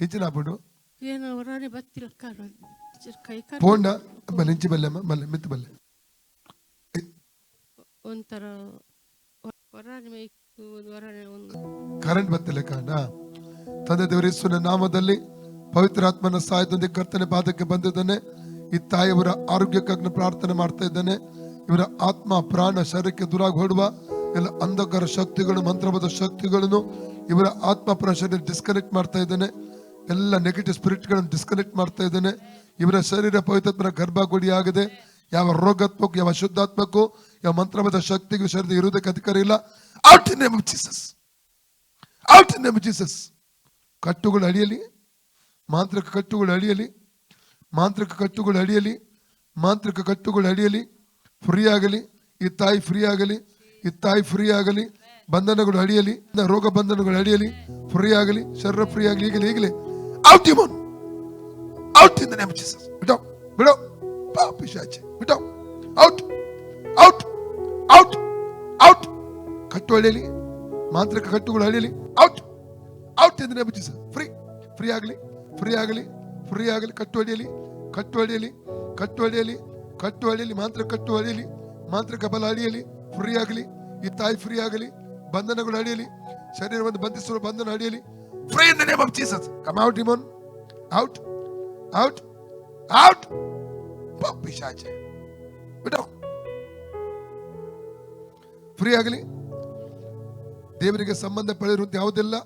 ಬತ್ತಿಲ್ಲ car. ಚೂರು ಕೈ ಕಾಲು ಪೋಂಡ? ಬಲ್ಲೆ ಇಂಚಿ ಬಲ್ಲೆ ಅಮ್ಮ ಬಲ್ಲೆ ಒಂಥರ ಕರೆಂಟ್ ಬತ್ತಿಲ್ಲ ಕಾಂಡ ತಂದೆ ದೇವರ ಯೇಸುವಿನ ನಾಮದಲ್ಲಿ ಪವಿತ್ರಾತ್ಮನ ಸಹಾಯದೊಂದಿಗೆ ಕರ್ತನೆ ಪಾದಕ್ಕೆ ಬಂದಿದ್ದಾನೆ. ಈ ತಾಯಿಯವರ ಆರೋಗ್ಯಕ್ಕಾಗಿ ಪ್ರಾರ್ಥನೆ ಮಾಡ್ತಾ ಇದ್ದಾನೆ. ಇವರ ಆತ್ಮ ಪ್ರಾಣ ಶರೀರಕ್ಕೆ ದುರಾಗಿ ಹೊಡುವ ಎಲ್ಲ ಅಂಧಕಾರ ಶಕ್ತಿಗಳು ಮಂತ್ರವಾದ ಶಕ್ತಿಗಳನ್ನು ಇವರ ಆತ್ಮ ಪ್ರಾಣ ಶರೀರ ಡಿಸ್ಕನೆಕ್ಟ್ ಮಾಡ್ತಾ ಇದ್ದಾನೆ. ಎಲ್ಲ ನೆಗೆಟಿವ್ ಸ್ಪಿರಿಟ್ಗಳನ್ನು ಡಿಸ್ಕನೆಕ್ಟ್ ಮಾಡ್ತಾ ಇದ್ದೇನೆ. ಇವರ ಶರೀರ ಪವಿತ್ರ ಗರ್ಭಗುಡಿ ಆಗಿದೆ. ಯಾವ ರೋಗಾತ್ಮಕ ಯಾವ ಶುದ್ಧಾತ್ಮಕ್ಕೂ, ಯಾವ ಮಂತ್ರವಾದ ಶಕ್ತಿಗೂ ಶರೀರ ಇರುವುದಕ್ಕೆ ಅಧಿಕಾರ ಇಲ್ಲ. Out in name Jesus out in name Jesus ಕಟ್ಟುಗಳು ಅಡಿಯಲಿ ಮಾಂತ್ರಿಕ ಕಟ್ಟುಗಳು ಅಡಿಯಲಿ ಮಾಂತ್ರಿಕ ಕಟ್ಟುಗಳು ಅಡಿಯಲಿ ಮಾಂತ್ರಿಕ ಕಟ್ಟುಗಳು ಅಡಿಯಲಿ ಫ್ರೀ ಆಗಲಿ. ಈ ತಾಯಿ ಫ್ರೀ ಆಗಲಿ. ಈ ತಾಯಿ ಫ್ರೀ ಆಗಲಿ. ಬಂಧನಗಳು ಅಡಿಯಲಿ ರೋಗ ಬಂಧನಗಳು ಅಡಿಯಲಿ ಫ್ರೀ ಆಗಲಿ. ಶರೀರ ಫ್ರೀ ಆಗಲಿ. ಈಗಲೇ ಈಗಲೇ. Out out in the name Jesus ಬಿಡೋ ಬಿಡೋ ಪಾ ಪಿಶಾಚೆ ಬಿಡೋ ಔಟ್ ಔಟ್ ಔಟ್ ಔಟ್ ಕಟ್ಟು ಅಡಿಯಲಿ ಮಾಂತ್ರಿಕ ಕಟ್ಟುಗಳು ಅಡಿಯಲಿ out out in the name Jesus free free ಆಗಲಿ ಫ್ರೀ ಆಗಲಿ ಫ್ರೀ ಆಗಲಿ ಕಟ್ಟು ಅಡಿಯಲಿ ಕಟ್ಟು ಅಡಿಯಲಿ ಕಟ್ಟು ಅಡಿಯಲಿ ಮಾಂತ್ರ ಕಟ್ಟು ಅಡಿಯಲಿ ಮಾಂತ್ರಿಕ ಬಲ ಅಡಿಯಲಿ ಫ್ರೀ ಆಗಲಿ ಈ ತಾಯಿ ಫ್ರೀ ಆಗಲಿ ಬಂಧನಗಳು ಅಡಿಯಲಿ ಶರೀರವನ್ನು ಬಂಧಿಸುವ ಬಂಧನ ಅಡಿಯಲಿ free in the name of Jesus come out demon out out out ಪಿಶಾಚೆ ಬಿಡೋ ಫ್ರೀ ಆಗಲಿ ದೇವರಿಗೆ ಸಂಬಂಧ ಪಡೆದಿರುವಂತ ಯಾವುದೆಲ್ಲ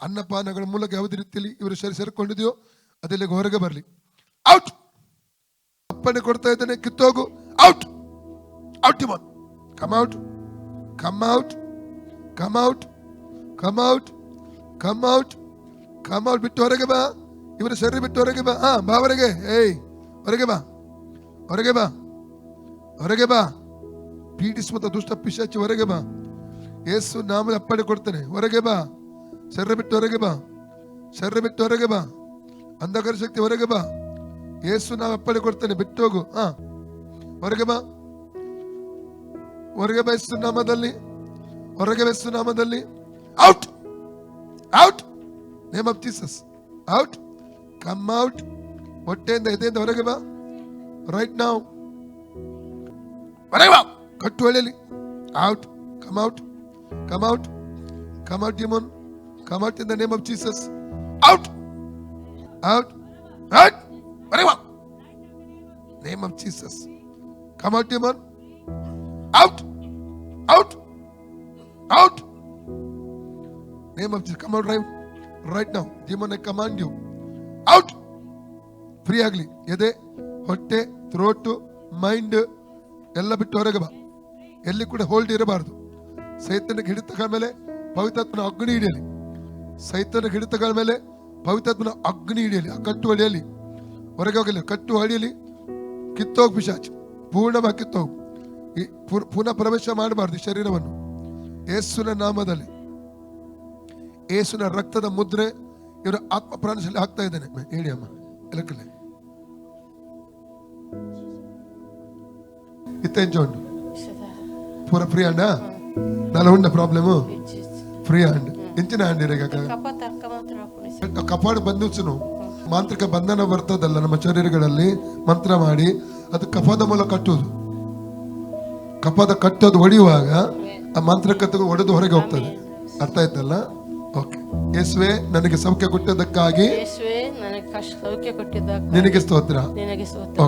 ಅನ್ನಪಾನಗಳ ಮೂಲಕ ಯಾವುದೇ ರೀತಿಯಲ್ಲಿ ಇವರು ಸರಿ ಸೇರಿಕೊಂಡಿದೆಯೋ ಅದೆಲ್ಲ ಹೊರಗೆ ಬರಲಿ. ಔಟ್ ಅಪ್ಪಣೆ ಕೊಡ್ತಾ ಇದ್ದಾನೆ, ಕಿತ್ತೋಗು. Out out come out come out come out come out come out come out ಬಿಟ್ಟು ಹೊರಗೆ ಬಾ ಇವರ ಸರಿ ಬಿಟ್ಟು ಹೊರಗೆ ಬಾ ಹಾ ಬಾ ಹೊರಗೆ ಏಯ್ ಹೊರಗೆ ಬಾ ಹೊರಗೆ ಬಾ ಹೊರಗೆ ಬಾ ಪೀಡಿಸುವಂತ ದುಷ್ಟ ಪಿಶಾಚಿ ಹೊರಗೆ ಬಾ ಯೇಸು ನಾಮ ಅಪ್ಪಣೆ ಕೊಡ್ತಾನೆ ಹೊರಗೆ ಬಾ ಸರ್ರೆ ಬಿಟ್ಟು ಹೊರಗೆ ಬಾ ಸರ್ರೆ ಬಿಟ್ಟು ಹೊರಗೆ ಬಾ ಅಂಧಕಾರ ಶಕ್ತಿ ಹೊರಗೆ ಬಾ ಯೇಸು ನಾವು ಅಪ್ಪಣೆ ಕೊಡ್ತಾನೆ ಬಿಟ್ಟು ಹೋಗು ಹಾ ಹೊರಗೆ ಬಾ ಹೊರಗೆ ಬಯಸ್ಸು ನಾಮದಲ್ಲಿ ಹೊರಗೆ ಬಯಸ್ಸು ನಾಮದಲ್ಲಿ out out name of Jesus out come out ಹೊಟ್ಟೆಯಿಂದ ಎದೆಯಿಂದ ಹೊರಗೆ ಬಾ ರೈಟ್ ನಾವು ಹೊರಗೆ ಬಾ ಕಟ್ಟು ಹೊಳೆಯಲಿ out come out come out come out demon come out in the name of Jesus out out out ಹೊರಗೆ ಬಾ name of Jesus come out demon out out out name of Jesus. Come out right right now Demon, I command you out free ಆಗಲಿ ಎದೆ ಹೊಟ್ಟೆ throat mind ಎಲ್ಲ ಬಿಟ್ಟು ಹೊರಗೆ ಬಾ. ಎಲ್ಲಿ ಕೂಡ ಹೋಲ್ಡ್ ಇರಬಾರ್ದು. ಸೈತನಿಗೆ ಹಿಡಿತಗಳ ಮೇಲೆ ಪವಿತ್ರಾತ್ಮನ ಅಗ್ನಿ ಹಿಡಿಯಲಿ. ಸೈತನ ಹಿಡಿತಗಳ ಮೇಲೆ ಪವಿತ್ರಾತ್ಮನ ಅಗ್ನಿ ಹಿಡಿಯಲಿ. ಆ ಕಟ್ಟು ಹೊಡೆಯಲಿ. ಹೊರಗೆ ಹೋಗಲಿ. ಕಟ್ಟು ಹೊಡೆಯಲಿ. ಕಿತ್ತೋಗ್ ಪಿಶಾಚ್. ಪೂರ್ಣವಾಗಿ ಕಿತ್ತೋಗು. ಪುನಃ ಪ್ರವೇಶ ಮಾಡಬಾರ್ದು ಶರೀರವನ್ನು. ಯೇಸುವಿನ ನಾಮದಲ್ಲಿ. ಯೇಸುವಿನ ರಕ್ತದ ಮುದ್ರೆ ಇವರ ಆತ್ಮ ಪ್ರಾಣಶಲ್ಲಿ ಹಾಕ್ತಾ ಇದ್ದೇನೆ. ಹೇಳಿ ಅಮ್ಮ ಎಂಚೋಂಡು ಪೂರ ಫ್ರೀ ಹ್ಯಾಂಡ ನಾಳೆ ಉಂಡ ಪ್ರಾಬ್ಲಮ್ ಫ್ರೀ ಹ್ಯಾಂಡ್ ಇಂಚಿನ ಹ್ಯಾಂಡ್ ಇರಗ ಕಪಾಡು ಮಾಂತ್ರಿಕ ಬಂಧನ ಬರ್ತದಲ್ಲ ನಮ್ಮ ಶರೀರಗಳಲ್ಲಿ, ಮಂತ್ರ ಮಾಡಿ, ಅದು ಕಫದ ಮೂಲಕ ಕಟ್ಟುವುದು. ಕಫದ ಕಟ್ಟೋದು ಹೊಡೆಯುವಾಗ ಆ ಮಾಂತ್ರಿಕತೆ ಒಡೆದು ಹೊರಗೆ ಹೋಗ್ತದೆ. ಅರ್ಥ ಆಯ್ತಲ್ಲ? ಓಕೆ. ಯೇಸುವೆ ನನಗೆ ಸೌಖ್ಯ ಕೊಟ್ಟದಕ್ಕಾಗಿ ಯೇಸುವೆ ನನಗೆ ಕಷ್ಟ ಸೌಖ್ಯ ಕೊಟ್ಟಿದ್ದಕ್ಕಾಗಿ ನಿನಗೆ ಸ್ತೋತ್ರ. ನಿನಗೆ ಸ್ತೋತ್ರ.